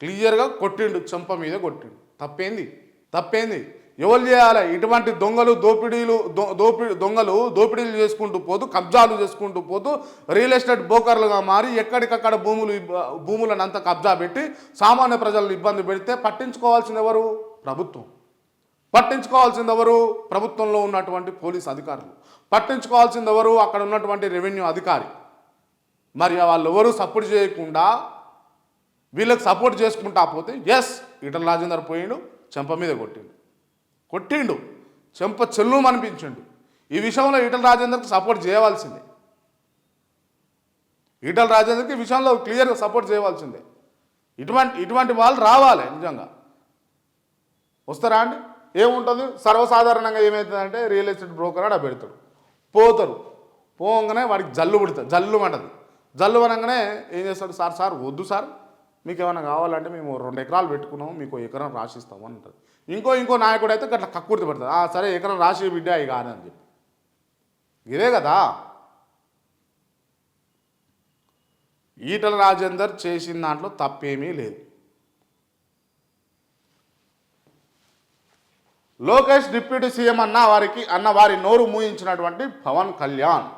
క్లియర్గా కొట్టిండు చెంప మీద కొట్టిండు. తప్పేంది? తప్పేంది? ఎవరు చేయాలి? ఇటువంటి దొంగలు దోపిడీలు దొ- దోపిడి దొంగలు దోపిడీలు చేసుకుంటూ పోతూ కబ్జాలు చేసుకుంటూ పోతూ రియల్ ఎస్టేట్ బ్రోకర్లుగా మారి ఎక్కడికక్కడ భూములు భూములను అంతా కబ్జా పెట్టి సామాన్య ప్రజలను ఇబ్బంది పెడితే పట్టించుకోవాల్సింది ఎవరు? ప్రభుత్వం. పట్టించుకోవాల్సింది ఎవరు? ప్రభుత్వంలో ఉన్నటువంటి పోలీస్ అధికారులు. పట్టించుకోవాల్సింది ఎవరు? అక్కడ ఉన్నటువంటి రెవెన్యూ అధికారి. మరి వాళ్ళు ఎవరు సపోర్ట్ చేయకుండా వీళ్ళకి సపోర్ట్ చేసుకుంటా పోతే ఎస్ ఈటల రాజేందర్ పోయిండు చెంప మీద కొట్టిండు. కొట్టిండు. చెంప చెల్లు అనిపించిండు. ఈ విషయంలో ఈటల రాజేందర్కి సపోర్ట్ చేయవలసిందే. ఈటల రాజేందర్కి ఈ విషయంలో క్లియర్గా సపోర్ట్ చేయవలసిందే. ఇటువంటి ఇటువంటి వాళ్ళు రావాలి నిజంగా. వస్తారా అండి? ఏముంటుంది? సర్వసాధారణంగా ఏమవుతుందంటే రియల్ ఎస్టేట్ బ్రోకర్ ఆడ పెడతాడు పోతారు. పోగానే వాడికి జల్లు పుడుతుంది జల్లు పడదు జల్లు అనగానే ఏం చేస్తాడు? సార్ సార్ వద్దు సార్. మీకు ఏమైనా కావాలంటే మేము రెండు ఎకరాలు పెట్టుకున్నాం మీకు ఎకరం రాసిస్తాము అని అంటారు ఇంకో ఇంకో నాయకుడు అయితే గట్ల కక్కుర్తి పెడతాడు. "ఆ, సరే ఎకరం రాసి బిడ్డ ఇక కానీ అని చెప్పి. ఇదే కదా? ఈటల రాజేందర్ చేసిన దాంట్లో తప్పేమీ లేదు. లోకేష్ డిప్యూటీ సీఎం అన్న వారికి అన్న వారి నోరు మూయించినటువంటి పవన్ కళ్యాణ్.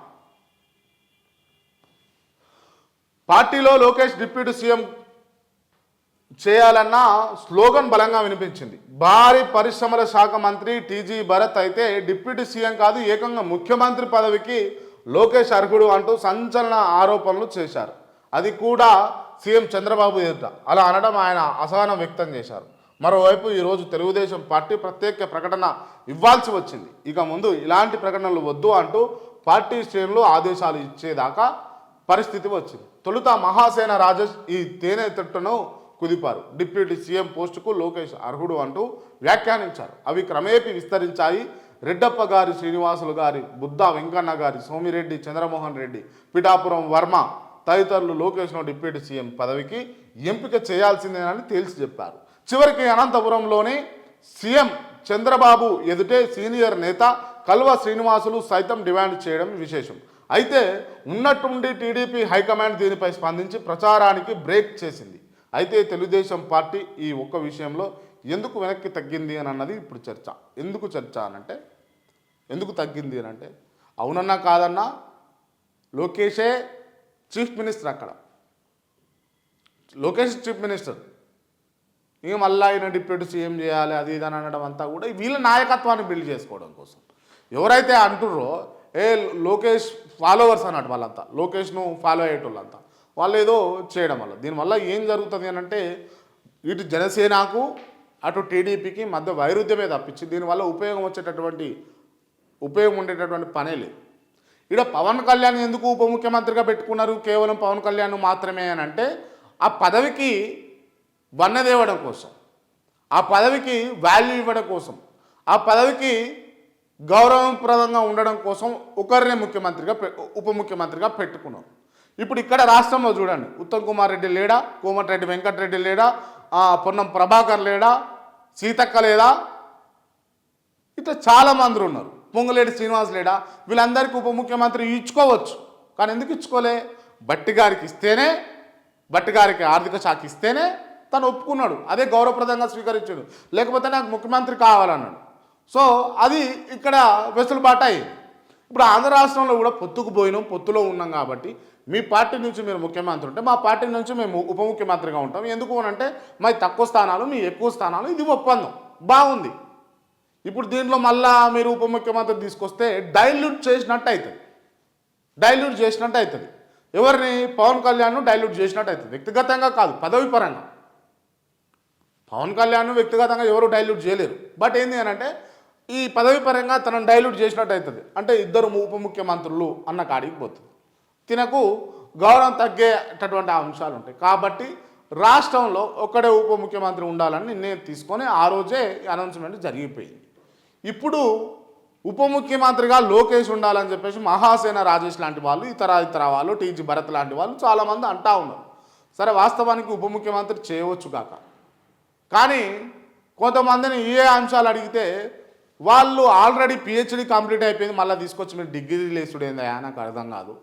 పార్టీలో లోకేష్ డిప్యూటీ సీఎం చేయాలన్న స్లోగన్ బలంగా వినిపించింది. భారీ పరిశ్రమల శాఖ మంత్రి టీజీ భరత్ అయితే డిప్యూటీ సీఎం కాదు ఏకంగా ముఖ్యమంత్రి పదవికి లోకేష్ అర్హుడు అంటూ సంచలన ఆరోపణలు చేశారు. అది కూడా సీఎం చంద్రబాబు ఎదుట. అలా అనడం ఆయన అసహనం వ్యక్తం చేశారు. మరోవైపు ఈరోజు తెలుగుదేశం పార్టీ ప్రత్యేక ప్రకటన ఇవ్వాల్సి వచ్చింది. ఇక ముందు ఇలాంటి ప్రకటనలు వద్దు అంటూ పార్టీ శ్రేణులు ఆదేశాలు ఇచ్చేదాకా పరిస్థితి వచ్చింది. తొలుత మహాసేన రాజేష్ ఈ తేనె తిట్టును కుదిపారు. డిప్యూటీ సీఎం పోస్టుకు లోకేష్ అర్హుడు అంటూ వ్యాఖ్యానించారు. అవి క్రమేపీ విస్తరించాయి. రెడ్డప్ప గారి శ్రీనివాసులు గారి బుద్దా వెంకన్న గారి సోమిరెడ్డి చంద్రమోహన్ రెడ్డి పిఠాపురం వర్మ తదితరులు లోకేష్ను డిప్యూటీ సీఎం పదవికి ఎంపిక చేయాల్సిందేనని తేల్చి చెప్పారు. చివరికి అనంతపురంలోని సీఎం చంద్రబాబు ఎదుటే సీనియర్ నేత కల్వ శ్రీనివాసులు సైతం డిమాండ్ చేయడం విశేషం. అయితే ఉన్నట్టుండి టీడీపీ హైకమాండ్ దీనిపై స్పందించి ప్రచారానికి బ్రేక్ చేసింది. అయితే తెలుగుదేశం పార్టీ ఈ ఒక్క విషయంలో ఎందుకు వెనక్కి తగ్గింది అని అన్నది ఇప్పుడు చర్చ. ఎందుకు చర్చ అనంటే ఎందుకు తగ్గింది అని అంటే అవునన్నా కాదన్నా లోకేషే చీఫ్ మినిస్టర్ అక్కడ. Lokesh chief minister. ఇక మళ్ళీ ఆయన డిప్యూటీ సీఎం చేయాలి అది ఇది అని అనడం అంతా కూడా వీళ్ళ నాయకత్వాన్ని బిల్డ్ చేసుకోవడం కోసం. ఎవరైతే అంటుర్రో ఏ లోకేష్ ఫాలోవర్స్ అన్నట్టు వాళ్ళంతా. లోకేష్ను ఫాలో అయ్యేటోళ్ళంతా. వాళ్ళు ఏదో చేయడం వల్ల. దీనివల్ల ఏం జరుగుతుంది అని అంటే ఇటు జనసేనకు అటు టీడీపీకి మధ్య వైరుధ్యమే తప్పించి దీనివల్ల ఉపయోగం వచ్చేటటువంటి ఉపయోగం ఉండేటటువంటి పనే లేదు. ఇక్కడ పవన్ కళ్యాణ్ ఎందుకు ఉప ముఖ్యమంత్రిగా పెట్టుకున్నారు? కేవలం పవన్ కళ్యాణ్ మాత్రమే అని అంటే ఆ పదవికి వన్నదేవడం కోసం ఆ పదవికి వాల్యూ ఇవ్వడం కోసం ఆ పదవికి గౌరవప్రదంగా ఉండడం కోసం ఒకరినే ముఖ్యమంత్రిగా ఉప ముఖ్యమంత్రిగా పెట్టుకున్నారు. ఇప్పుడు ఇక్కడ రాష్ట్రంలో చూడండి. ఉత్తమ్ కుమార్ రెడ్డి లేడా? కోమటిరెడ్డి వెంకటరెడ్డి లేడా? పొన్నం ప్రభాకర్ లేడా? సీతక్క లేదా? ఇట్లా చాలామంది ఉన్నారు. పొంగులేటి శ్రీనివాస్ లేడా? వీళ్ళందరికీ ఉప ముఖ్యమంత్రి ఇచ్చుకోవచ్చు. కానీ ఎందుకు ఇచ్చుకోలే? బట్టి గారికి ఇస్తేనే బట్టి గారికి ఆర్థిక శాఖ ఇస్తేనే తను ఒప్పుకున్నాడు. అదే గౌరవప్రదంగా స్వీకరించాడు. లేకపోతే నాకు ముఖ్యమంత్రి కావాలన్నాడు. సో అది ఇక్కడ వెసులుబాటు అయింది ఇప్పుడు ఆంధ్ర రాష్ట్రంలో కూడా పొత్తుకు పోయినాం పొత్తులో ఉన్నాం కాబట్టి మీ పార్టీ నుంచి మీరు ముఖ్యమంత్రి ఉంటే మా పార్టీ నుంచి మేము ఉప ముఖ్యమంత్రిగా ఉంటాం. ఎందుకు అని అంటే మాది తక్కువ స్థానాలు మీ ఎక్కువ స్థానాలు ఇది ఒప్పందం. బాగుంది. ఇప్పుడు దీంట్లో మళ్ళా మీరు ఉప ముఖ్యమంత్రి తీసుకొస్తే డైల్యూట్ చేసినట్టు అవుతుంది డైల్యూట్ చేసినట్టు అవుతుంది ఎవరిని? పవన్ కళ్యాణ్ డైల్యూట్ చేసినట్టు అవుతుంది వ్యక్తిగతంగా కాదు పదవి పరంగా. పవన్ కళ్యాణ్ వ్యక్తిగతంగా ఎవరు డైల్యూట్ చేయలేరు. బట్ ఏంది అని అంటే ఈ పదవి పరంగా తనను డైల్యూట్ చేసినట్టు అవుతుంది అంటే ఇద్దరు ఉప ముఖ్యమంత్రులు అన్న కాడికి పోతుంది. తినకు గౌరవం తగ్గేటటువంటి అంశాలు ఉంటాయి. కాబట్టి రాష్ట్రంలో ఒక్కడే ఉప ముఖ్యమంత్రి ఉండాలని నిర్ణయం తీసుకొని ఆ రోజే అనౌన్స్మెంట్ జరిగిపోయింది. ఇప్పుడు ఉప ముఖ్యమంత్రిగా లోకేష్ ఉండాలని చెప్పేసి మహాసేన రాజేష్ లాంటి వాళ్ళు ఇతర ఇతర వాళ్ళు టీజీ భరత్ లాంటి వాళ్ళు చాలామంది అంటా ఉన్నారు. సరే వాస్తవానికి ఉప ముఖ్యమంత్రి చేయవచ్చు కాక. కానీ కొంతమందిని ఏ అంశాలు అడిగితే వాళ్ళు ఆల్రెడీ పిహెచ్డీ కంప్లీట్ అయిపోయింది మళ్ళీ తీసుకొచ్చి మీరు డిగ్రీ లేసుడేందా నాకు అర్థం కాదు.